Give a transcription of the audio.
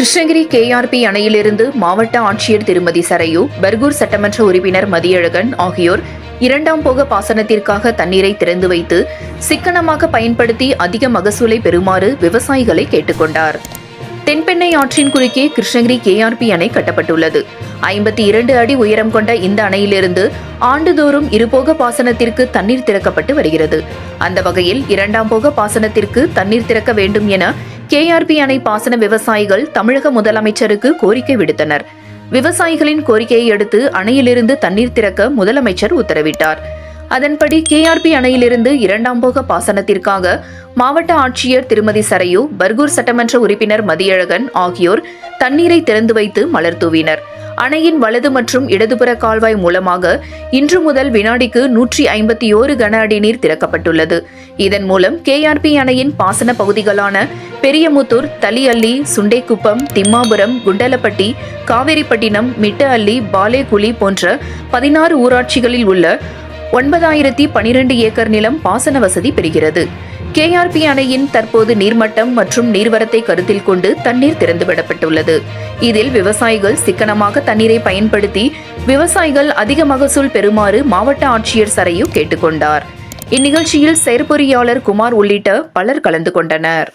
Krishnagiri KRP அணையிலிருந்து மாவட்ட ஆட்சியர் திருமதி சரையு பர்கூர் சட்டமன்ற உறுப்பினர் மதியழகன் ஆகியோர் இரண்டாம் போக பாசனத்திற்காக தண்ணீரை திறந்து வைத்து சிக்கனமாக பயன்படுத்தி அதிக மகசூலை பெறுமாறு விவசாயிகளை கேட்டுக்கொண்டார். தென்பெண்ணை ஆற்றின் குறுக்கே கிருஷ்ணகிரி கேஆர்பி அணை கட்டப்பட்டுள்ளது. ஐம்பத்தி இரண்டு அடி உயரம் கொண்ட இந்த அணையிலிருந்து ஆண்டுதோறும் இருபோக பாசனத்திற்கு தண்ணீர் திறக்கப்பட்டு வருகிறது. அந்த வகையில் இரண்டாம் போக பாசனத்திற்கு தண்ணீர் திறக்க வேண்டும் என கேஆர்பி அணை பாசன விவசாயிகள் தமிழக முதலமைச்சருக்கு கோரிக்கை விடுத்தனர். விவசாயிகளின் கோரிக்கையை அடுத்து அணையிலிருந்து தண்ணீர் திறக்க முதலமைச்சர் உத்தரவிட்டார். அதன்படி கேஆர்பி அணையிலிருந்து இரண்டாம் போக பாசனத்திற்காக மாவட்ட ஆட்சியர் திருமதி சரையு பர்கூர் சட்டமன்ற உறுப்பினர் மதியழகன் ஆகியோர் தண்ணீரை திறந்து வைத்து மலர் தூவினர். அணையின் வலது மற்றும் இடதுபுற கால்வாய் மூலமாக இன்று முதல் வினாடிக்கு நூற்றி ஐம்பத்தி ஓரு கன அடி நீர் திறக்கப்பட்டுள்ளது. இதன் மூலம் கேஆர்பி அணையின் பாசன பகுதிகளான பெரியமுத்தூர் தலியள்ளி சுண்டைக்குப்பம் திம்மாபுரம் குண்டலப்பட்டி காவேரிப்பட்டினம் மிட்டஅள்ளி பாலேகுழி போன்ற பதினாறு ஊராட்சிகளில் உள்ள ஒன்பதாயிரத்தி பனிரெண்டு ஏக்கர் நிலம் பாசன வசதி பெறுகிறது. கேஆர்பி அணையின் தற்போது நீர்மட்டம் மற்றும் நீர்வரத்தை கருத்தில் கொண்டு தண்ணீர் திறந்துவிடப்பட்டுள்ளது. இதில் விவசாயிகள் சிக்கனமாக தண்ணீரை பயன்படுத்தி விவசாயிகள் அதிக மகசூல் பெறுமாறு மாவட்ட ஆட்சியர் சரையு கேட்டுக்கொண்டார். இந்நிகழ்ச்சியில் செயற்பொறியாளர் குமார் உள்ளிட்ட பலர் கலந்து கொண்டனர்.